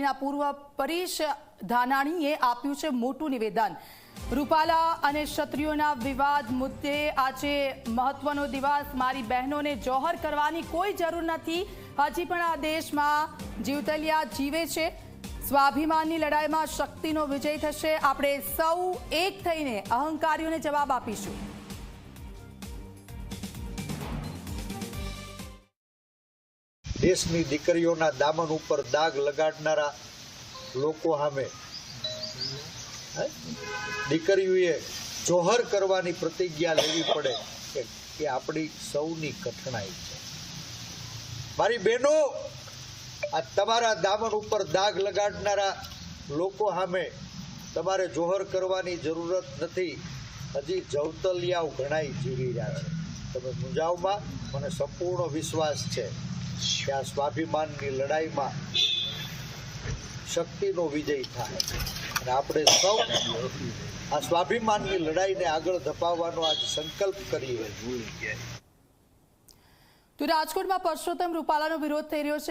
પાર્ટીના પૂર્વ પરેશ ધાનાણીએ આપ્યું છે મોટું નિવેદન. રૂપાલા અને ક્ષત્રિયોના વિવાદ મુદ્દે આજે મહત્વનો દિવસ. મારી બહેનોને જોહર કરવાની કોઈ જરૂર નથી. હજી પણ આ દેશમાં જીવતલિયા જીવે છે. સ્વાભિમાનની લડાઈમાં શક્તિનો વિજય થશે. આપણે સૌ એક થઈને અહંકારીઓને જવાબ આપીશું. દેશની દીકરીઓના દામન ઉપર દાગ લગાડનારા લોકો સામે? દીકરીઓએ જોહર કરવાની પ્રતિજ્ઞા લેવી પડે કે એ આપણી સૌની કઠણાઈ છે. મારી બહેનો, આ તમારા દામન ઉપર દાગ લગાડનારા લોકો સામે તમારે જોહર કરવાની જરૂરત નથી. હજી જવતલિયાઓ ઘણાય જીવી રહ્યા છે. તમે મુંજાવમાં મને સંપૂર્ણ વિશ્વાસ છે. આ સ્વાભિમાનની લડાઈમાં શક્તિનો વિજય થાય. અને આપણે સૌ આ સ્વાભિમાનની લડાઈને આગળ ધપાવવાનો આજ સંકલ્પ કરીએ. તો રાજકોટમાં પરસોત્તમ રૂપાલાનો વિરોધ થઈ રહ્યો છે.